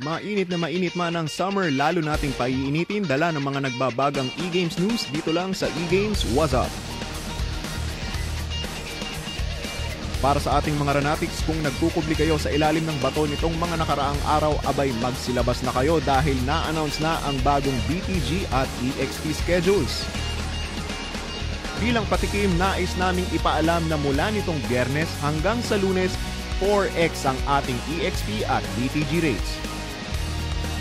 Mainit na mainit man ang summer, lalo nating paiinitin dala ng mga nagbabagang e-games news dito lang sa e-games What's Up. Para sa ating mga ranatics, kung nagkukubli kayo sa ilalim ng bato nitong mga nakaraang araw, abay magsilabas na kayo dahil na-announce na ang bagong BTG at EXP schedules. Bilang patikim, nais naming ipaalam na mula nitong biyernes hanggang sa lunes, 4x ang ating EXP at BTG rates.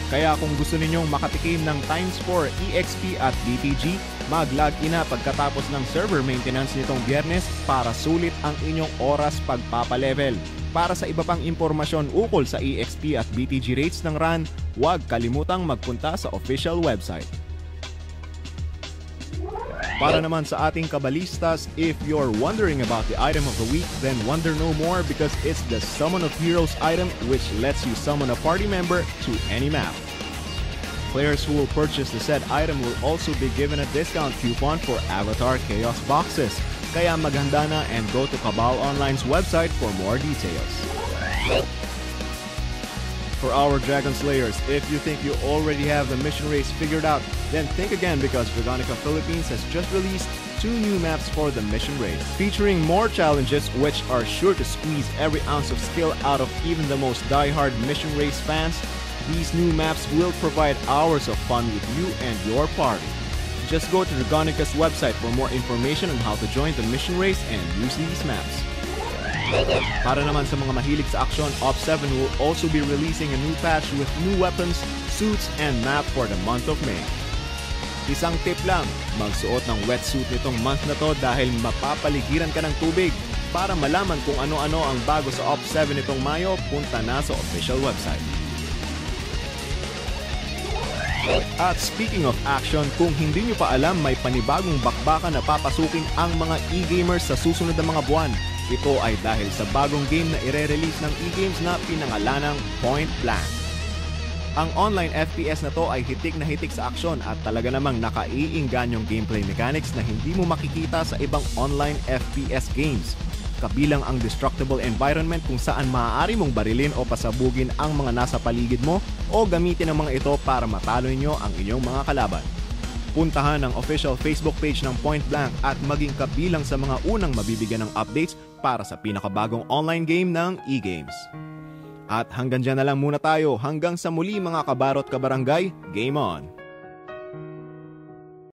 Kaya kung gusto ninyong makatikim ng times 4 EXP at BTG, mag-log in na pagkatapos ng server maintenance nitong biyernes para sulit ang inyong oras pagpapalevel. Para sa iba pang impormasyon ukol sa EXP at BTG rates ng RAN, huwag kalimutang magpunta sa official website. Para naman sa ating kabalistas, if you're wondering about the item of the week, then wonder no more because it's the Summon of Heroes item which lets you summon a party member to any map. Players who will purchase the said item will also be given a discount coupon for Avatar Chaos boxes. Kaya maghanda na and go to Cabal Online's website for more details. For our Dragon Slayers, if you think you already have the mission race figured out, then think again because Dragonica Philippines has just released two new maps for the mission race, featuring more challenges which are sure to squeeze every ounce of skill out of even the most die-hard mission race fans. These new maps will provide hours of fun with you and your party. Just go to Dragonica's website for more information on how to join the mission race and use these maps. Para naman sa mga mahilig sa action, Op7 will also be releasing a new patch with new weapons, suits, and map for the month of May. Isang tip lang, magsuot ng wetsuit nitong month na to dahil mapapaligiran ka ng tubig. Para malaman kung ano-ano ang bago sa Op7 nitong Mayo, punta na sa official website. At speaking of action, kung hindi nyo pa alam, may panibagong bakbakan na papasukin ang mga e-gamers sa susunod na mga buwan. Ito ay dahil sa bagong game na ire-release ng e-games na pinangalanang Point Blank. Ang online FPS na to ay hitik na hitik sa aksyon at talaga namang nakaiingganyong gameplay mechanics na hindi mo makikita sa ibang online FPS games. Kabilang ang destructible environment kung saan maaari mong barilin o pasabugin ang mga nasa paligid mo o gamitin ang mga ito para matalo ninyo ang inyong mga kalaban. Puntahan ang official Facebook page ng Point Blank at maging kabilang sa mga unang mabibigyan ng updates para sa pinakabagong online game ng e-games. At hanggang dyan na lang muna tayo. Hanggang sa muli mga kabarot kabarangay, game on!